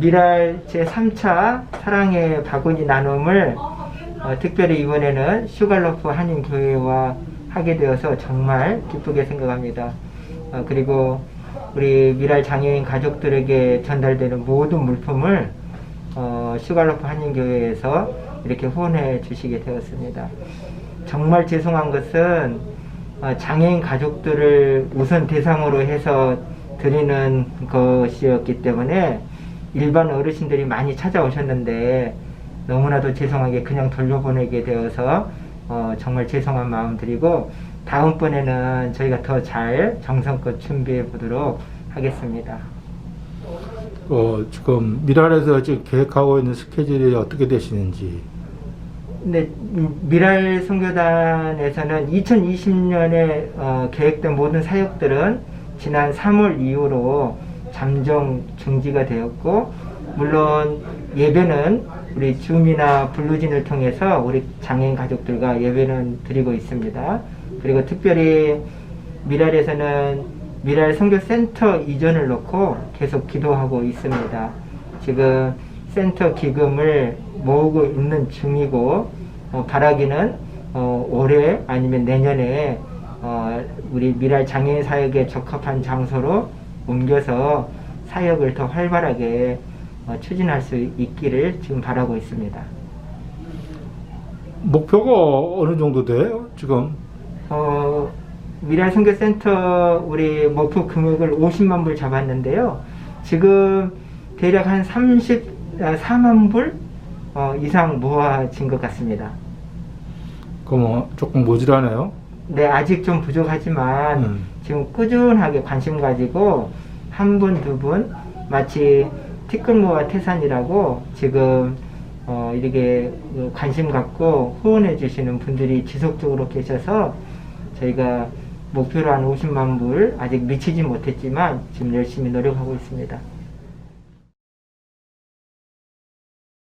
미랄 제3차 사랑의 바구니 나눔을 어, 특별히 이번에는 슈갈로프 한인교회와 하게 되어서 정말 기쁘게 생각합니다. 어, 그리고 우리 미랄 장애인 가족들에게 전달되는 모든 물품을 어, 슈갈로프 한인교회에서 이렇게 후원해 주시게 되었습니다. 정말 죄송한 것은 어, 장애인 가족들을 우선 대상으로 해서 드리는 것이었기 때문에 일반 어르신들이 많이 찾아오셨는데 너무나도 죄송하게 그냥 돌려보내게 되어서 어, 정말 죄송한 마음 드리고 다음번에는 저희가 더 잘 정성껏 준비해 보도록 하겠습니다. 어, 지금 미랄에서 지금 계획하고 있는 스케줄이 어떻게 되시는지. 근데 음, 미랄 선교단에서는 2020년에 어, 계획된 모든 사역들은 지난 3월 이후로 잠정 중지가 되었고 물론 예배는 우리 줌이나 블루진을 통해서 우리 장애인 가족들과 예배는 드리고 있습니다. 그리고 특별히 미랄에서는 미랄 선교센터 이전을 놓고 계속 기도하고 있습니다. 지금 센터 기금을 모으고 있는 중이고 어, 바라기는 어, 올해 아니면 내년에 어, 우리 미랄 장애인 사역에 적합한 장소로 옮겨서 사역을 더 활발하게 어, 추진할 수 있기를 지금 바라고 있습니다. 목표가 어느 정도 돼요? 지금 어, 미랄 선교센터 우리 목표 금액을 50만 불 잡았는데요. 지금 대략 한 34만 불 어, 이상 모아진 것 같습니다. 그뭐 조금 모자라네요. 네, 아직 좀 부족하지만 음. 지금 꾸준하게 관심 가지고 한 분, 두 분, 마치 티끌모아 태산이라고 지금 어, 이렇게 그 관심 갖고 후원해 주시는 분들이 지속적으로 계셔서 저희가 목표로 한 50만 불 아직 미치지 못했지만 지금 열심히 노력하고 있습니다.